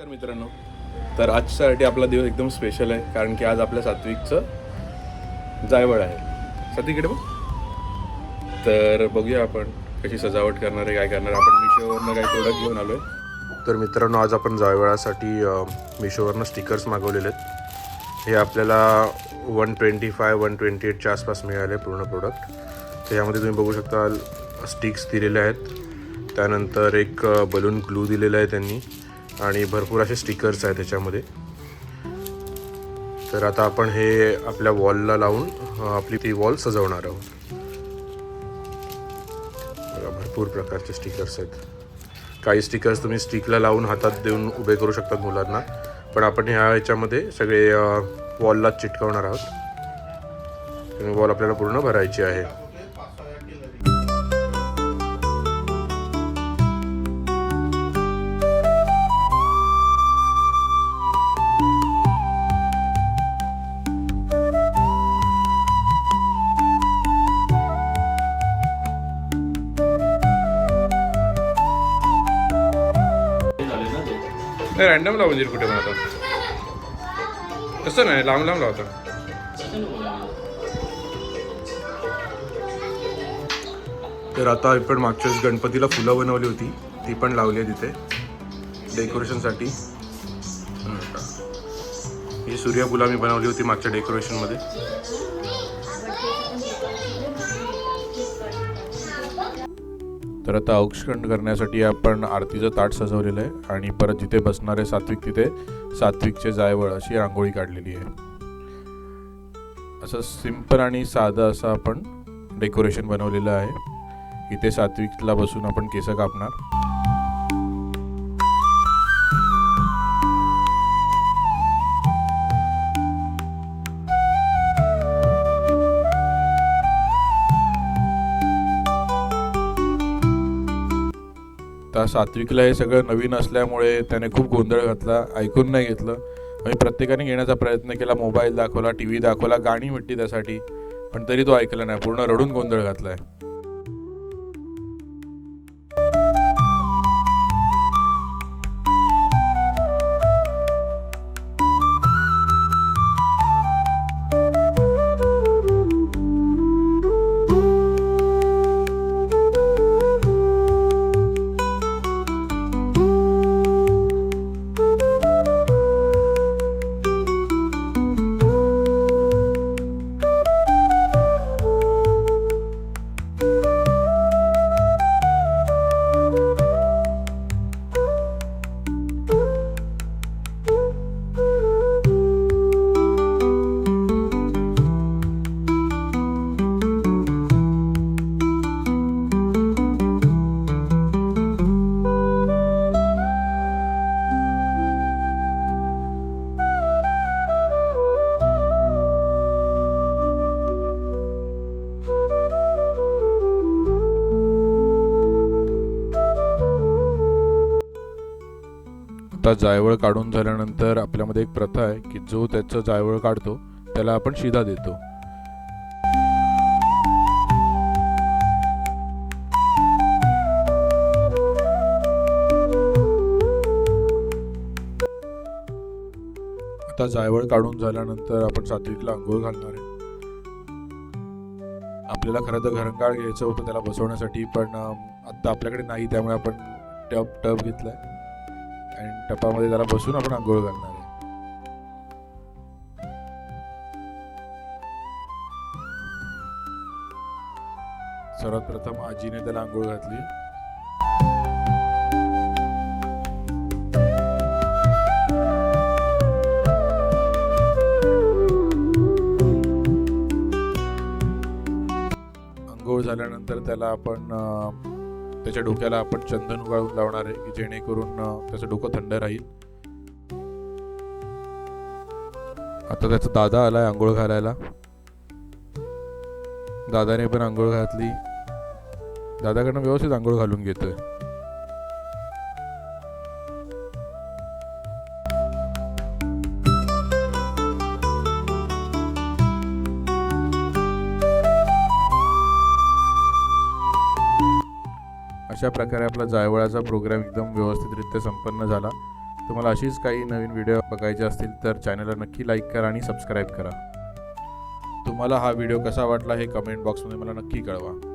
नमस्कार मित्रांनो. तर आजच्यासाठी आपला दिवस एकदम स्पेशल आहे कारण की आज आपल्या सात्विकचं जायवळ आहे. सात्विकडे बघ. तर बघूया आपण कशी सजावट करणार आहे काय करणार आपण मिशोवरनं काही प्रोडक्ट घेऊन आलो आहे तर मित्रांनो आज आपण जायवळासाठी मिशोवरनं स्टिकर्स मागवलेले आहेत हे आपल्याला one twenty five one twenty एटच्या आसपास मिळाले पूर्ण प्रोडक्ट तर यामध्ये तुम्ही बघू शकता स्टिक्स दिलेले आहेत. त्यानंतर एक बलून ग्लू दिलेला आहे त्यांनी. आणि भरपूर असे स्टिकर्स आहेत त्याच्यामध्ये. तर आता आपण हे आपल्या वॉलला लावून आपली ती वॉल सजवणार आहोत. भरपूर प्रकारचे स्टिकर्स आहेत. काही स्टिकर्स तुम्ही स्टिकला लावून हातात देऊन उभे करू शकतात मुलांना. पण आपण ह्या ह्याच्यामध्ये सगळे वॉलला चिटकवणार आहोत. वॉल आपल्याला पूर्ण भरायची आहे. नाही रॅन्डम लावून देईल कुठे पण आता. तसं नाही लांब लांब लावता. तर आता आपण मागच्या वेळेस गणपतीला फुलं बनवली होती ती पण लावली आहे तिथे डेकोरेशनसाठी. हं. ही सूर्यफुलं मी बनवली होती मागच्या डेकोरेशनमध्ये. तर आता औक्षण करण्यासाठी आपण आरतीचं ताट सजवलेलं आहे आणि परत जिथे बसणारे सात्विक तिथे सात्विकचे जायवळ अशी रांगोळी काढलेली आहे. असं सिंपल आणि साधं असं आपण डेकोरेशन बनवलेलं आहे. इथे सात्विकला बसून आपण केस कापणार. आता सात्विकला हे सगळं नवीन असल्यामुळे त्याने खूप गोंधळ घातला ऐकून नाही घेतलं. म्हणजे प्रत्येकाने घेण्याचा प्रयत्न केला मोबाईल दाखवला टी व्ही दाखवला गाणी म्हटली त्यासाठी पण तरी तो ऐकला नाही पूर्ण रडून गोंधळ घातलाय. आता जायवळ काढून झाल्यानंतर आपल्यामध्ये एक प्रथा आहे की जो त्याचं जायवळ काढतो त्याला आपण शिधा देतो. आता जायवळ काढून झाल्यानंतर आपण सात्विकला आंघोळ घालणार आहे. आपल्याला खरं तर घरंगाळ घ्यायचं होतं त्याला बसवण्यासाठी पण आत्ता आपल्याकडे नाही त्यामुळे आपण टब टब घेतलाय. आणि टपामध्ये त्याला बसून आपण आंघोळ घालणार आहे. सर्वात प्रथम आजीने त्याला आंघोळ घातली. आंघोळ झाल्यानंतर त्याला आपण त्याच्या डोक्याला आपण चंदन उगाळून लावणार आहे की जेणेकरून त्याचं डोकं थंड राहील. आता त्याचा दादा आलाय आंघोळ घालायला. दादाने पण आंघोळ घातली. दादाकडनं व्यवस्थित आंघोळ घालून घेतोय. अशा प्रकारे आपला जायवळाचा प्रोग्राम एकदम व्यवस्थितरित्या संपन्न झाला. तुम्हाला अशीच काही नवीन व्हिडिओ बघायचे असतील तर चॅनलला नक्की लाईक करा आणि सबस्क्राईब करा. तुम्हाला हा व्हिडिओ कसा वाटला हे कमेंट बॉक्समध्ये मला नक्की कळवा.